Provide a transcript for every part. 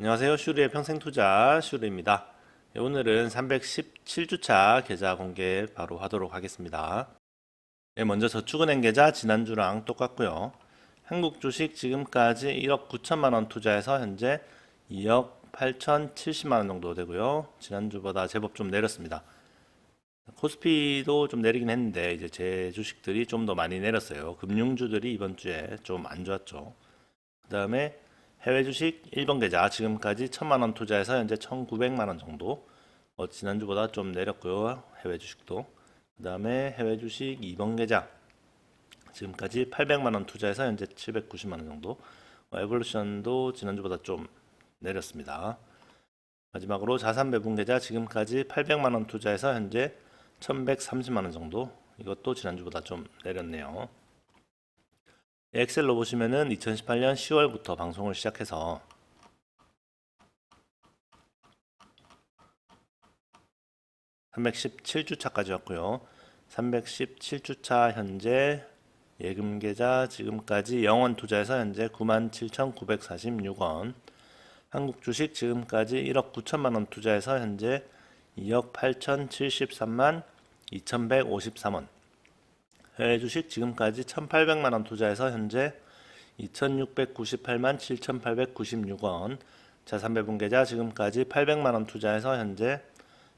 안녕하세요. 슈리의 평생 투자 슈리입니다. 네, 오늘은 317주차 계좌 공개 바로 하도록 하겠습니다. 네, 먼저 저축은행 계좌 지난주랑 똑같고요. 한국 주식 지금까지 1억 9천만 원 투자해서 현재 2억 8천 70만 원 정도 되고요. 지난주보다 제법 좀 내렸습니다. 코스피도 좀 내리긴 했는데 이제 제 주식들이 좀 더 많이 내렸어요. 금융주들이 이번 주에 좀 안 좋았죠. 그 다음에 해외 주식 1번 계좌 지금까지 1000만 원 투자해서 현재 1900만 원 정도 어, 지난주보다 좀 내렸고요. 해외 주식도. 그 다음에 해외 주식 2번 계좌 지금까지 800만 원 투자해서 현재 790만 원 정도 어, 에볼루션도 지난주보다 좀 내렸습니다. 마지막으로 자산 배분 계좌 지금까지 800만 원 투자해서 현재 1130만 원 정도 이것도 지난주보다 좀 내렸네요. 엑셀로 보시면은 2018년 10월부터 방송을 시작해서 (317주차까지) 왔고요. (317주차) 현재 예금 계좌 지금까지 영원 투자해서 현재 (97,946원) 한국 주식 지금까지 (1억 9천만 원) 투자해서 현재 (2억 8,073만 2,153원) 해외 주식 지금까지 1,800만 원 투자해서 현재 2,698만 7,896원. 자산 배분 계좌 지금까지 800만 원 투자해서 현재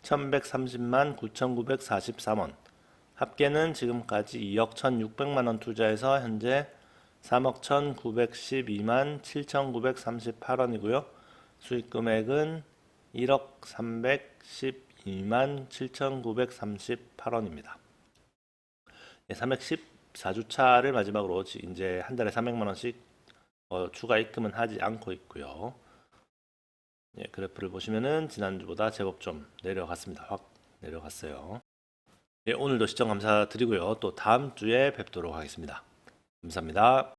1,130만 9,944원. 합계는 지금까지 2억 1,600만 원 투자해서 현재 3억 1,912만 7,938원이고요. 수익 금액은 1억 312만 7,938원입니다. 314주차를 마지막으로 지- 이제 한 달에 300만 원씩 어, 추가 입금은 하지 않고 있고요. 예, 그래프를 보시면은 지난주보다 제법 좀 내려갔습니다. 확 내려갔어요. 예, 오늘도 시청 감사드리고요. 또 다음 주에 뵙도록 하겠습니다. 감사합니다.